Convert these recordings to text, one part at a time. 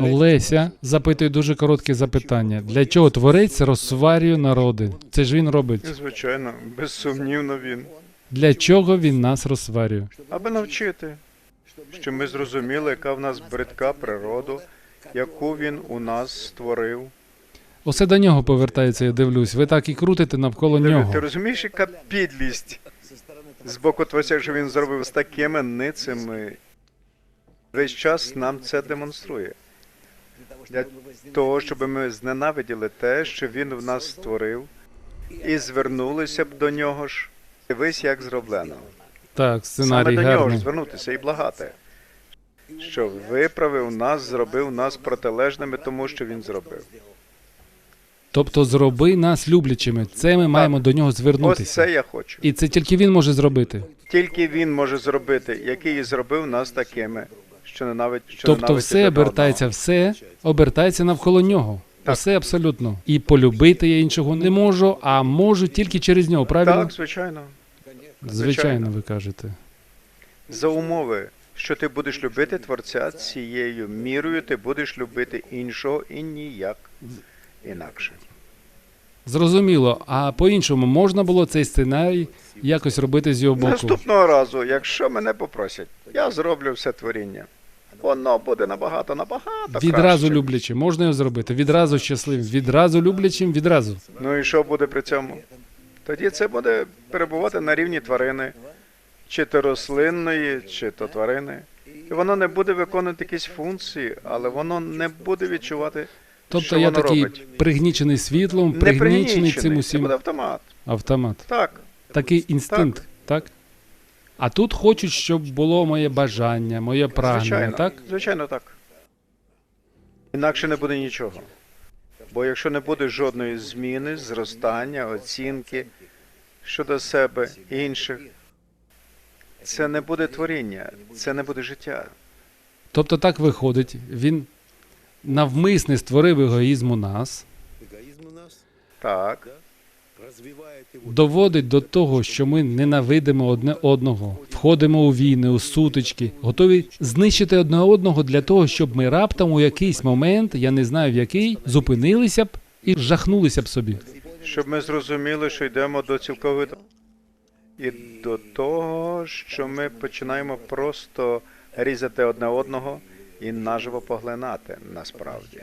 Леся запитує дуже коротке запитання: для чого творець розсварює народи? Це ж він робить. Звичайно, безсумнівно він. Для чого він нас розсварює? Аби навчити, що ми зрозуміли, яка в нас бридка природа, яку він у нас створив. Усе до нього повертається, я дивлюсь. Ви так і крутите навколо Диви, нього. Ти розумієш, яка підлість з боку Творця, що він зробив з такими ницями. Весь час нам це демонструє. Для того, щоб ми зненавиділи те, що він в нас створив, і звернулися б до нього ж. Дивись, як зроблено. Так, Саме сценарій до нього ж звернутися і благати. Що виправив нас, зробив нас протилежними тому, що він зробив. Тобто зроби нас люблячими. Це ми маємо до нього Ось це звернутися. я хочу. І це тільки він може зробити. Тільки він може зробити, який і зробив нас такими, що що Тобто ненавидять все обертається, все обертається навколо нього. Так. Все абсолютно. І полюбити я іншого не можу, а можу тільки через нього. Правильно? Так, звичайно. Звичайно, ви кажете. За умови, що ти будеш любити Творця цією мірою, ти будеш любити іншого і ніяк інакше. Зрозуміло. А по-іншому можна було цей сценарій якось робити з його боку. Наступного разу, якщо мене попросять, я зроблю все творіння. Воно буде набагато, набагато Відразу краще. люблячи, можна його зробити. Відразу щасливим, відразу люблячим, відразу. Ну і що буде при цьому? Тоді це буде перебувати на рівні тварини, чи то рослинної, чи то тварини. І воно не буде виконувати якісь функції, але воно не буде відчувати Тобто Що я воно такий робить? пригнічений світлом, пригнічений цим Це усім буде автомат. автомат. Так, Такий інстинкт, так? А тут хочуть, щоб було моє бажання, моє прагнення, звичайно. так? Звичайно, так. Інакше не буде нічого. Бо якщо не буде жодної зміни, зростання, оцінки щодо себе і інших, це не буде творіння, це не буде життя. Тобто так виходить, він навмисне створив егоїзм у нас, Так, доводить до того, що ми ненавидимо одне одного, входимо у війни, у сутички, готові знищити одне одного для того, щоб ми раптом у якийсь момент, я не знаю в який, зупинилися б і жахнулися б собі. щоб ми зрозуміли, що йдемо до цілковито і до того, що ми починаємо просто різати одне одного і наживо поглинати насправді.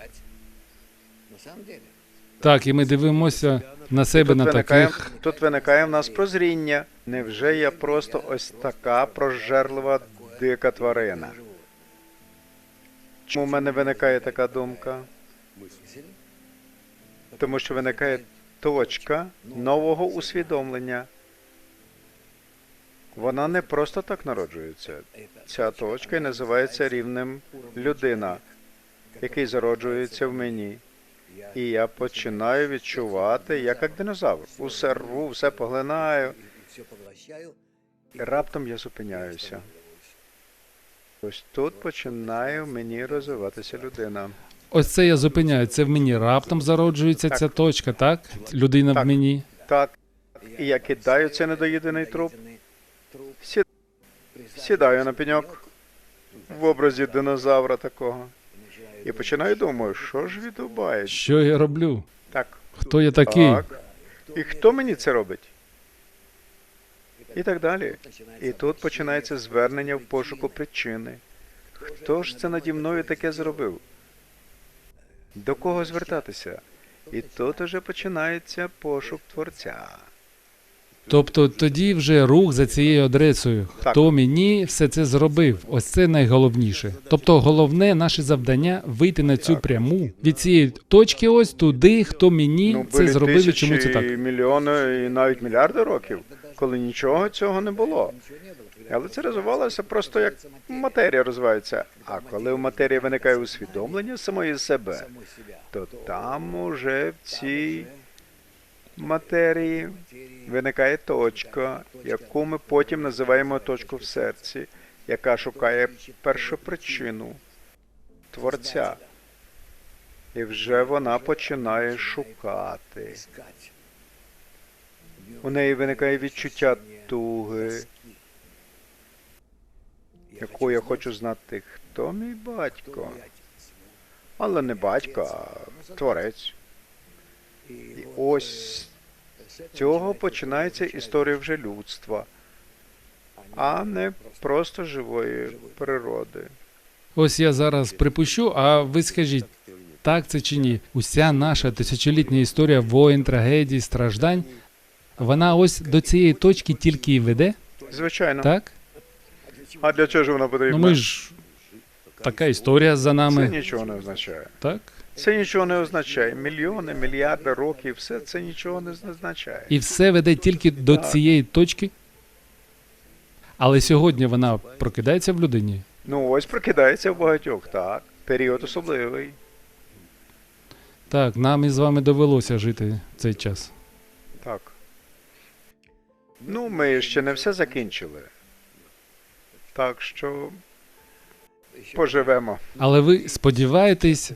Так, і ми дивимося на себе на виникає, таких. тут виникає в нас прозріння. Невже я просто ось така прожерлива дика тварина? Чому в мене виникає така думка? Тому що виникає точка нового усвідомлення. Вона не просто так народжується. Ця точка і називається рівнем людина, який зароджується в мені. І я починаю відчувати, як як динозавр. Усе рву, все поглинаю. І раптом я зупиняюся. Ось тут починає в мені розвиватися людина. Ось це я зупиняю. Це в мені раптом зароджується Так. ця точка, так? Людина Так. в мені. Так, і я кидаю цей недоїдений труп, Труп сідаю на пеньок в образі динозавра такого. І починаю думати, що ж відбувається. Що я роблю? Так, Хто я такий? так. І хто мені це робить? І так далі. І тут починається звернення в пошуку причини. Хто ж це наді мною таке зробив? До кого звертатися? І тут уже починається пошук творця. Тобто тоді вже рух за цією адресою. Хто мені все це зробив? Ось це найголовніше. Тобто, головне наше завдання вийти на цю пряму від цієї точки, ось туди, хто мені це були зробив і чому це так. мільйони і навіть мільярди років, коли нічого цього не було. Але це розвивалося просто як матерія розвивається. А коли в матерії виникає усвідомлення самої себе, то там уже в цій матерії виникає точка, яку ми потім називаємо точку в серці, яка шукає першопричину творця. І вже вона починає шукати. У неї виникає відчуття туги, яку я хочу знати, хто мій батько. але не батько, а творець. І ось з цього починається історія вже людства, а не просто живої природи. Ось я зараз припущу, а ви скажіть, так це чи ні? Уся наша тисячолітня історія воїн, трагедій, страждань, вона ось до цієї точки тільки і веде, Звичайно. так? А для чого ж вона потрібна? Ну ми ж така історія за нами. Це нічого не означає. так? Це нічого не означає. Мільйони, мільярди років, все це нічого не означає. І все веде тільки до цієї точки. Але сьогодні вона прокидається в людині. Ну ось прокидається в багатьох, так. Період особливий. Так, нам із вами довелося жити цей час. Так. Ну, ми ще не все закінчили. Так що поживемо. Але ви сподіваєтесь,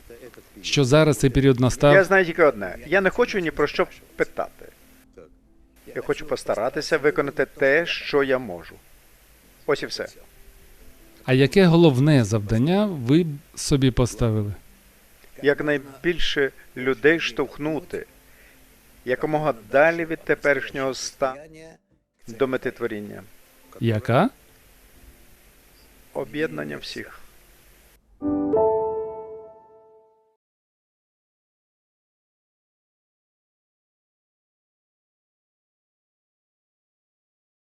що зараз цей період настав? Я знаю тільки одне. Я не хочу ні про що питати. Я хочу постаратися виконати те, що я можу. Ось і все. А яке головне завдання ви б собі поставили? Якнайбільше людей штовхнути якомога далі від теперішнього стану до мети творіння. Яка? Об'єднання всіх.